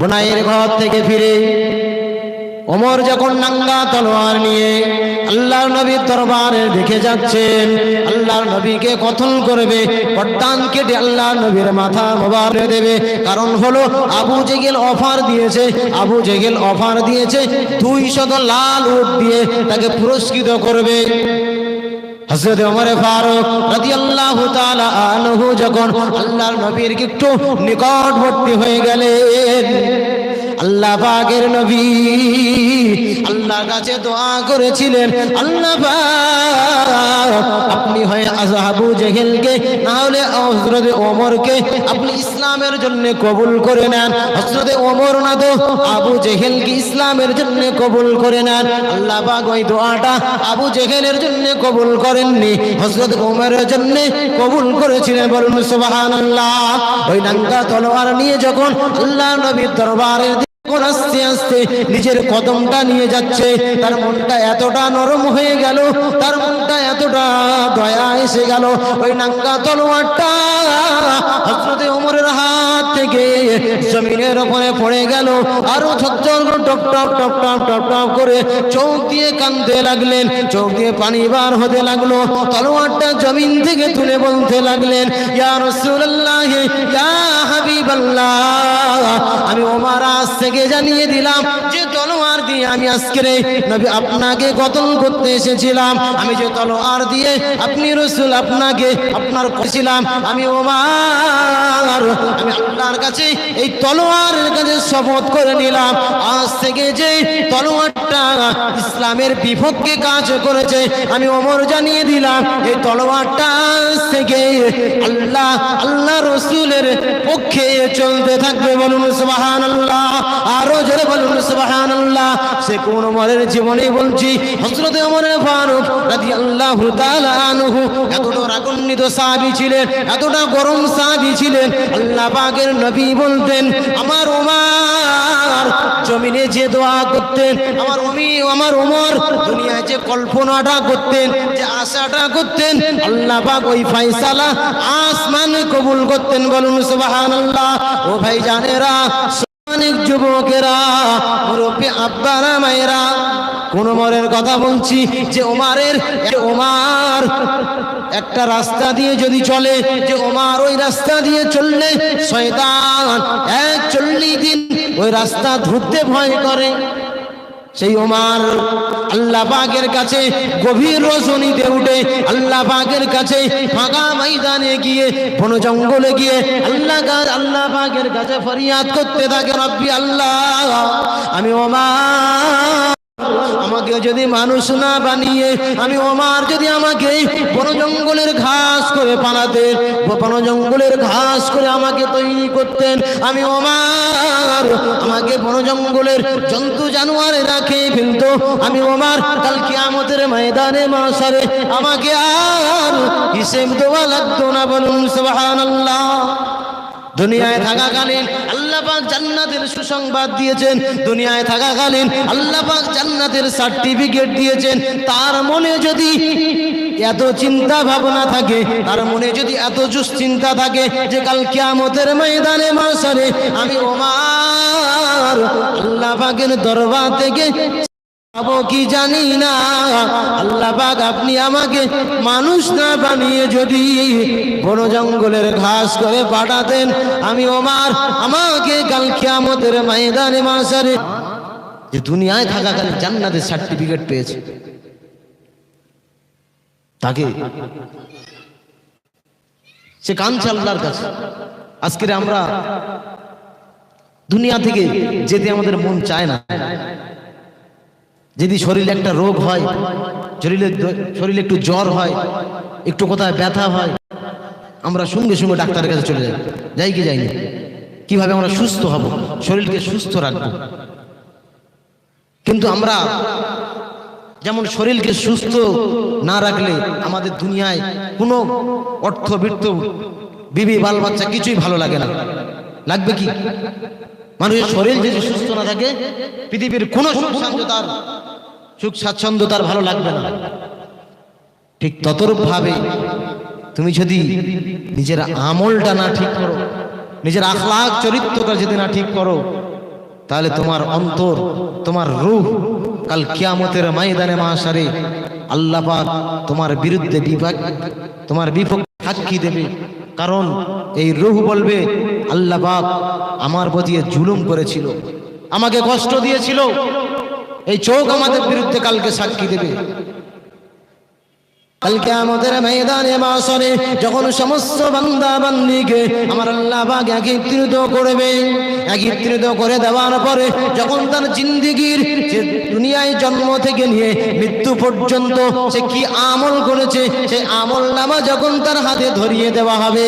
বোনাইয়ের ঘর থেকে ফিরে ওমর যখন নাঙ্গা তলোয়ার নিয়ে আল্লাহর নবীর দরবারে দেখে যাচ্ছেন, আল্লাহর নবীকে কথন করবে পট্টান কেটে আল্লাহর নবীর মাথা মোবারক দেবে। কারণ হলো, আবু জেগেল অফার দিয়েছে, আবু জেগেল অফার দিয়েছে দুই শত লাল উট দিয়ে তাকে পুরস্কৃত করবে। হযরত ওমর ফারুক রাদিয়াল্লাহু তাআলা আনহু যখন আল্লাহর নবীর একটু নিকটবর্তী হয়ে গেলেন আল্লাহ পাকের নবী। আল্লাহর কাছে দোয়া করেছিলেন, আল্লাহ আপনি হয় আবু জেহেলকে, না হলে হযরত ওমরকে আপনি ইসলামের জন্য কবুল করে নেন। হযরত ওমর না তো আবু জেহেলকে ইসলামের জন্য কবুল করে নেন। আল্লাহ পাক ওই দোয়াটা আবু জেহেলের জন্য কবুল করেননি, হযরত ওমরের জন্য কবুল করেছিলেন বলুন সুবহানাল্লাহ। ওই নাঙ্গা তলোয়ার নিয়ে যখন আল্লাহ নবীর দরবারে যখন আস্তে আস্তে নিজের কদমটা নিয়ে যাচ্ছে। তার মনটা এতটা নরম হয়ে গেল, তার মনটা এতটা দয়া এসে গেল। ওই নাঙ্গা তলোয়ারটা হজরতে ওমরের হাত থেকে জমিনের উপরে পড়ে গেল। আরও করে টপ টপ টপ টপ টপ টপ করে চোখ দিয়ে কানতে লাগলেন, চোখ দিয়ে পানি বার হতে লাগল। তলোয়ারটা জমিন থেকে তুলে বলতে লাগলেন, ইয়া রাসূলুল্লাহ, ইয়া হাবিবাল্লাহ, আমি ওমর থেকে জানিয়ে দিলাম যে তলোয়ার দিয়ে আমি আজকে নবী আপনাকে কতল করতে এসেছিলাম। আমি যে তলোয়ার দিয়ে আপনি রসুল আপনাকে আপনার করেছিলাম, আমি ওমার, আমি আপনার কাছে এই তলোয়ারের কাছে শপথ করে নিলাম। আজ থেকে যে তলোয়ারটা ইসলামের বিপক্ষে কাজ করেছে। আমি অমর জানিয়ে দিলাম, এই তলোয়ারটা থেকে আল্লাহ আল্লাহ রসুলের পক্ষে চলতে থাকবে বলুন সুবাহান আল্লাহ আরও জোরে বলুন সুবাহান আল্লাহ সে কোন মরের জীবনে বলছি হজরত ফারুক রাদিয়াল্লাহু তাআলা আনহু এতটা ছিলেন, এতটা গরম সাহাবী ছিলেন। আল্লাহ পাকের নবী বলতেন, আমার ওমর জমিনে যে দোয়া করতেন, আমার অমি, আমার ওমর দুনিয়ায় যে কল্পনাটা করতেন, যে আশাটা করতেন, আল্লাহ পাক ওই ফয়সালা আসমান কবুল করতেন। বলুন, সুবহানাল্লাহ। ও ভাই জানেরা অনেক যুবকেরা, মুরব্বী আব্বারা, মায়েরা, কোন মরের কথা বলছি যে ওমারের ওমার একটা রাস্তা দিয়ে যদি চলে, যে ওমার ওই রাস্তা দিয়ে চললে শয়তান এক চল্লিশ দিন ওই রাস্তা ধরতে ভয় করে। সেই ওমার আল্লাহ বাগের কাছে গভীর রজনীতে উঠে আল্লাহ বাগের কাছে ফাঁকা ময়দানে গিয়ে, বন জঙ্গলে গিয়ে আল্লাহ আল্লাহ বাগের কাছে ফরিয়াদ করতে থাকে, রব্বি আল্লাহ, আমি ওমার আমাকে যদি মানুষ না বানিয়ে, আমি ওমার যদি আমাকে বন জঙ্গলের ঘাস করে পালাতে বন জঙ্গলের ঘাস করে আমাকে তৈরি করতেন, আমি ওমার আমাকে বন জঙ্গলের জন্তু জানোয়ারে রাখে ফেলতো, আমি ওমার কাল কিয়ামতের ময়দানে মাসারে, আমাকে আর হিসেব দেওয়া লাগতো না বলুন, সুবহানাল্লাহ। দুনিয়ায় থাকাকালীন আল্লাহ পাক জান্নাতের সুসংবাদ দিয়েছেন। দুনিয়ায় থাকাকালীন আল্লাহ পাক জান্নাতের সার্টিফিকেট দিয়েছেন। তার মনে যদি এত চিন্তা ভাবনা থাকে, তার মনে যদি এত দুশ্চিন্তা থাকে যে কাল কিয়ামতের ময়দানে মাসারে আমি ওমার আল্লাহ পাকের দরবার থেকে পাবো কি জানি না? আল্লাহ পাক আপনি আমাকে মানুষ না বানিয়ে যদি বন জঙ্গলের ঘাস করে পাঠাতেন, আমি ওমার আমাকে কাল কিয়ামতের ময়দানে মাসারে যে দুনিয়ায় থাকাকালীন জান্নাতের সার্টিফিকেট পেয়েছে। তাকে সে কাঁদছে আল্লাহর কাছে। আজকের আমরা দুনিয়া থেকে যেতে আমাদের মন চায় না। যদি শরীরে একটা রোগ হয়, শরীরে শরীরে একটু জ্বর হয়, একটু কোথায় ব্যথা হয়, আমরা সঙ্গে সঙ্গে ডাক্তারের কাছে চলে যাই। যাই কি যাইনি। কীভাবে আমরা সুস্থ হব? শরীরকে সুস্থ রাখব। কিন্তু আমরা যেমন শরীরকে সুস্থ না রাখলে আমাদের দুনিয়ায় কোনো অর্থবৃত্ত, বিবি, বাল বাচ্চা কিছুই ভালো লাগে না। লাগবে কি? মানুষের শরীর যদি সুস্থ না থাকে, পৃথিবীর কোনো সুখ তার সুখ স্বাচ্ছন্দ্য তার ভালো লাগবে না। ঠিক ততরূপ ভাবে তুমি যদি নিজের আমলটা না ঠিক করো, নিজের আখলাখ চরিত্রটা যদি না ঠিক করো, তাহলে তোমার অন্তর, তোমার রূহ কাল কিয়ামতের ময়দানে মাসারে আল্লাহ পাক তোমার বিরুদ্ধে বিভাগ, তোমার বিপক্ষে সাক্ষী দেবে। কারণ এই রূহ বলবে আল্লাহ পাক আমার প্রতি জুলুম করেছিল, আমাকে কষ্ট দিয়েছিল। এই চোখ আমাদের বিরুদ্ধে কালকে সাক্ষী দেবে। কালকে আমাদের ময়দানে মাসরে যখন সমস্ত বান্দা বান্দিকে আমার আল্লাহ পাক একত্রিত করবে, একত্রিত করে দেওয়ার পরে যখন তার জিন্দিগির যে দুনিয়ায় জন্ম থেকে নিয়ে মৃত্যু পর্যন্ত সে কি আমল করেছে, সে আমল নামা যখন তার হাতে ধরিয়ে দেওয়া হবে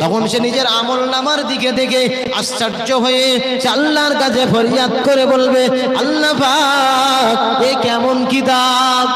তখন সে নিজের আমল নামার দিকে দেখে আশ্চর্য হয়ে সে আল্লাহর কাছে ফরিয়াদ করে বলবে, আল্লাহ এ কেমন কিতাব?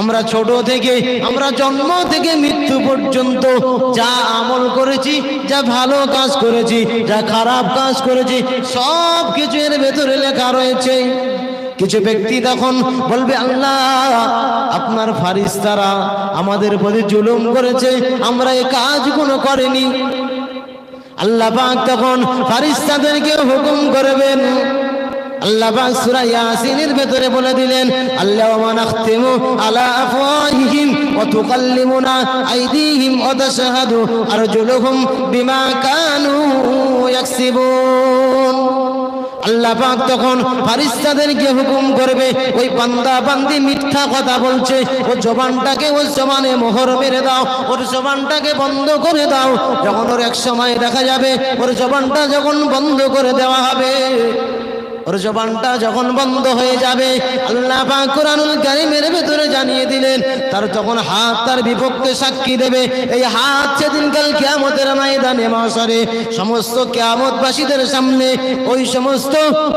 আমরা ছোট থেকে, আমরা জন্ম থেকে মৃত্যু পর্যন্ত যা আমল করেছি, যা ভালো কাজ করেছি, যা খারাপ কাজ করেছি সব কিছু এর ভেতরে লেখা রয়েছে। কিছু ব্যক্তি তখন বলবে, আল্লাহ, আপনার ফারিস্তারা আমাদের প্রতি জুলুম করেছে, আমরা এই কাজগুলো করিনি। আল্লাহ পাক তখন ফারিস্তাদেরকে হুকুম করবেন। আল্লাহ পাক সূরা ইয়াসিনের ভেতরে বলে দিলেন, আল্লাহুম্মা নাখতিমু আলা আফওয়াহিহিম ওয়া তুকাল্লিমুনা আইদিহিম ওয়া তাশহাদু আরজুলুহুম বিমা কানু ইয়াকসিবুন। আল্লাহ পাক তখন ফারিস্তাদেরকে হুকুম করবে, ওই বান্দা বান্দি মিথ্যা কথা বলছে, ও জবানটাকে ওর জবানে মোহর মেরে দাও, ওর জবানটাকে বন্ধ করে দাও, যখন ওর এক সময় দেখা যাবে, ওর জবানটা যখন বন্ধ করে দেওয়া হবে। ওর জবানটা যখন বন্ধ হয়ে যাবে, আল্লাহ পাক কোরআনুল কারীমের ভেতরে জানিয়ে দিলেন, তার তখন হাত তার বিপক্ষে সাক্ষী দেবে, এই হাত সেদিন কাল কিয়ামতের ময়দানে মাসরে সমস্ত কিয়ামতবাসীদের সামনে ওই সমস্ত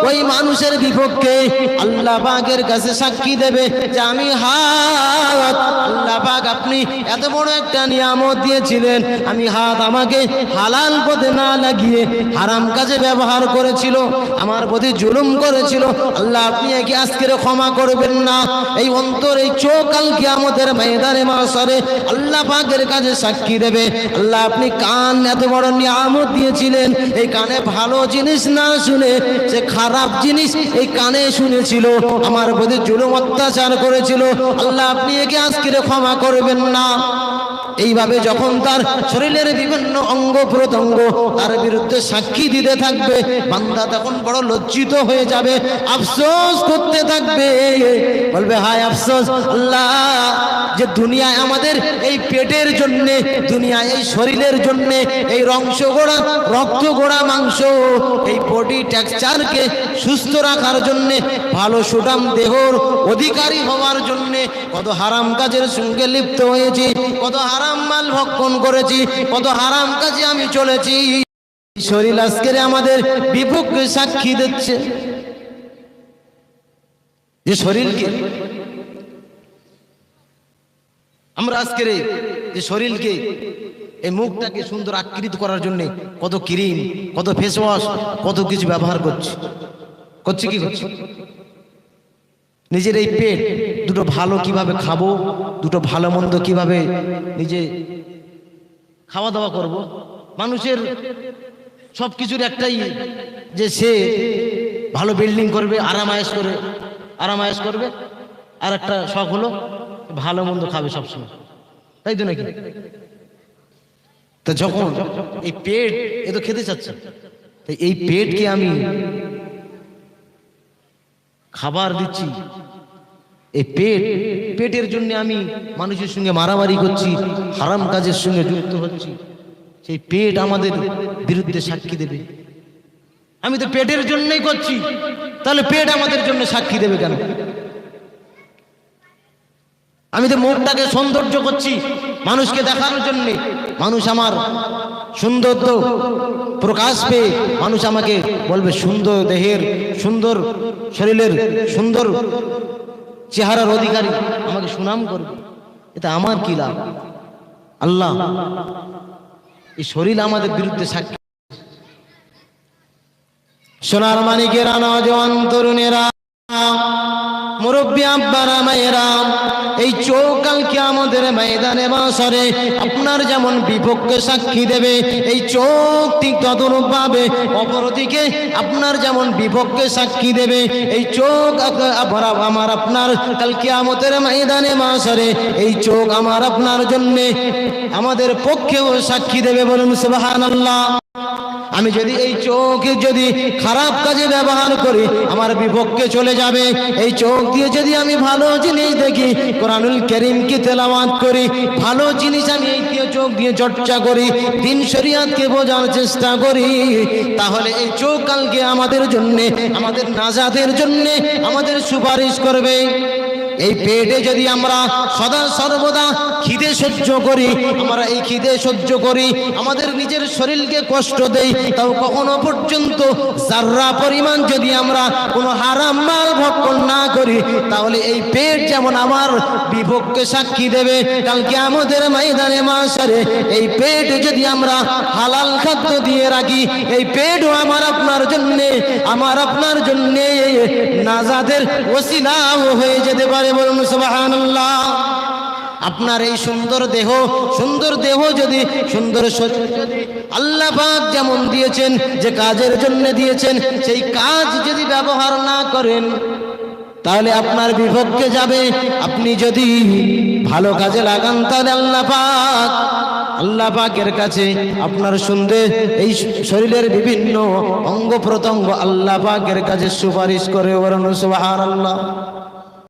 ওই মানুষের বিপক্ষে আল্লাহ পাকের কাছে সাক্ষী দেবে যে আমি হাত, আল্লাহ পাক আপনি এত বড় একটা নিয়ামত দিয়েছিলেন, আমি হাত আমাকে হালাল পথে না লাগিয়ে হারাম কাজে ব্যবহার করেছিল, আমার প্রতি জুলুম করেছিল। আল্লাহ, আপনি একে আজকের ক্ষমা করবেন না। এই অন্তর, এই চোখ কাল কিয়ামতের ময়দানে মাসরে আল্লাহ পাকের কাছে সাক্ষী দেবে। আল্লাহ, আপনি কান এত বড় নিয়ামত দিয়েছিলেন, এই কানে ভালো জিনিস না শুনে সে খারাপ জিনিস এই কানে শুনেছিল, আমার প্রতি জুলুম অত্যাচার করেছিল। আল্লাহ, আপনি একে আজকের ক্ষমা করবেন না। এইভাবে যখন তার শরীরের বিভিন্ন অঙ্গ প্রত্যঙ্গ তার বিরুদ্ধে সাক্ষী দিতে থাকবে, বান্দা তখন বড় লজ্জিত হয়ে যাবে, আফসোস করতে থাকবে। বলবে, হায় আফসোস, আল্লাহ, যে দুনিয়ায় আমাদের এই পেটের জন্য, দুনিয়ায় এই শরীরের জন্য, এই রংশ গোড়া, রক্ত গোড়া, মাংস, এই বডি টেক্সচারকে সুস্থ রাখার জন্য, ভালো সুটাম দেহর অধিকারী হওয়ার জন্য, কত হারাম কাজের সঙ্গে লিপ্ত হয়েছি, কত হারাম মাল ভক্ষণ করেছি, কত হারাম কাজে আমি চলেছি। শরীর আজকের আমাদের বিপক্ষে সাক্ষী দিচ্ছে। যে শরীরকে আমরা আজকের যে শরীরকে, এই মুখটাকে সুন্দর আকৃত করার জন্য কত ক্রিম, কত ফেস ওয়াশ কত কিছু ব্যবহার করছি। করছি কি করছি? নিজের এই পেট দুটো ভালো কীভাবে খাব, দুটো ভালো মন্দ কীভাবে নিজে খাওয়া দাওয়া করব? মানুষের সব কিছুর একটাই যে সে ভালো বিল্ডিং করবে আরাম আরামায়েশ করে, আরামায়েশ করবে, আর একটা শখ হলো ভালো মন্দ খাবে সবসময়। তাই তো নাকি? তো যখন এই পেট, এ তো খেতে চাচ্ছে। তো এই পেটকে আমি খাবার দিচ্ছি এই পেট, পেটের জন্য আমি মানুষের সঙ্গে মারামারি করছি, হারাম কাজের সঙ্গে যুক্ত হচ্ছি। সেই পেট আমাদের বিরুদ্ধে সাক্ষী দেবে। আমি তো পেটের জন্যই করছি, তাহলে পেট আমাদের জন্য সাক্ষী দেবে কেন? আমি তো মুখটাকে সৌন্দর্য করছি মানুষকে দেখানোর জন্য। মানুষ আমার সৌন্দর্য প্রকাশ পেয়ে মানুষ আমাকে বলবে, সুন্দর দেহের সুন্দর শরীরের সুন্দর চেহারার অধিকারী, আমাকে সুনাম করবে। এটা আমার কি লাভ? আল্লাহ, এই শরীর আমাদের বিরুদ্ধে সাক্ষী সোনার মানিকেরা নজন তরুণেরা মুরব্বী আব্বারা, মায়েরা, এই চোখ কালকে আমাদের ময়দানে বাসরে আপনার যেমন বিপক্ষে সাক্ষী দেবে, এই চোখ ঠিক তদরূপ পাবে অপরদিকে আপনার যেমন বিপক্ষে সাক্ষী দেবে, এই চোখ আমার আপনার কালকে আমাদের ময়দানে বাসরে, এই চোখ আমার আপনার জন্যে আমাদের পক্ষেও সাক্ষী দেবে বলুন সুবহানাল্লাহ। আমি যদি এই চোখে যদি খারাপ কাজে ব্যবহার করি, আমার বিপক্ষে চলে যাবে। এই চোখ দিয়ে যদি আমি ভালো জিনিস দেখি, কোরআনুল করিমকে তেলাওয়াত করি, ভালো জিনিস আমি এই দিয়ে চোখ দিয়ে চর্চা করি, দিন শরিয়াতকে বোঝার চেষ্টা করি, তাহলে এই চোখ কালকে আমাদের জন্যে, আমাদের নাজাদের জন্যে আমাদের সুপারিশ করবে। এই পেটে যদি আমরা সদা সর্বদা খিদে সহ্য করি, আমরা এই খিদে সহ্য করি, আমাদের নিজের শরীরকে কষ্ট দেই, তাও কখনো পর্যন্ত যার্রা পরিমাণ যদি আমরা কোনো হারাম মাল ভক্ষণ না করি, তাহলে এই পেট যেমন আমার বিপক্ষে সাক্ষী দেবে কালকে আমাদের ময়দানে মাসারে এই পেট যদি আমরা হালাল খাদ্য দিয়ে রাখি, এই পেটও আমার আপনার জন্যে, আমার আপনার জন্যে নাজাদের ওসিলাও হয়ে যেতে পারে। বলুন, সুবহানাল্লাহ। আপনার এই সুন্দর দেহ সুন্দর দেহ যদি, সুন্দর শরীর যদি আল্লাহ পাক যেমন দিয়েছেন, যে কাজের জন্য দিয়েছেন, সেই কাজ যদি ব্যবহার না করেন, তাহলে আপনার বিপক্ষে যাবে। আপনি যদি ভালো কাজে লাগান, তাহলে আল্লাহ পাক, আল্লাহ পাকের কাছে আপনার সুন্দর এই শরীরের বিভিন্ন অঙ্গ প্রত্যঙ্গ আল্লাহ পাকের কাছে সুপারিশ করে ওরণ সুবহানাল্লাহ।